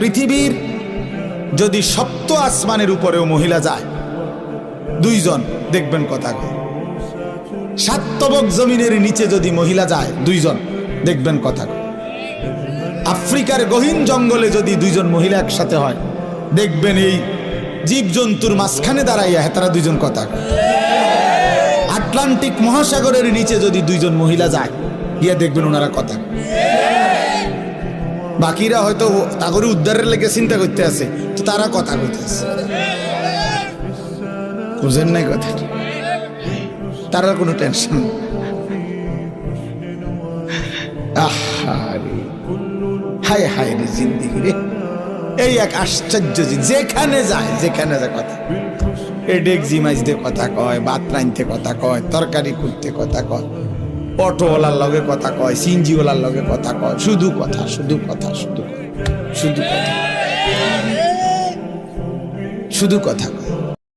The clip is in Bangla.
পৃথিবীর যদি সপ্ত আসমানের উপরেও মহিলা যায়, দুইজন দেখবেন কথা। সাতবক জমিনের নিচে যদি মহিলা যায়, দুইজন দেখবেন কথা আফ্রিকার গহীন জঙ্গলে যদি দুইজন মহিলা একসাথে হয়, দেখবেন এই জীবজন্তুর মাঝখানে দাঁড়াইয়া হ্যাঁ তারা দুইজন কথা আটলান্টিক মহাসাগরের নিচে যদি দুইজন মহিলা যায়, গিয়া দেখবেন ওনারা কথা। বাকিরা হয়তো তাগরে উদ্ধারের লেগে চিন্তা করতে আছে, তো তারা কথা কইতেছে বুঝেন নাই কথা? তারা কোনো টেনশন হায় হায় রে জিন্দিগি রে। এই এক আশ্চর্য যেখানে যায় যেখানে যায় কথা। এ ডেকজি মাইজতে কথা কয়, ভাত রাঁধতে কথা কয়, তরকারি করতে কথা কয়। অটোওয়ালার লগে কথা কয়, সিনজিওয়ালার লগে কথা কয়, শুধু কথা শুধু কথা শুধু কথা শুধু কথা শুধু কথা কয়।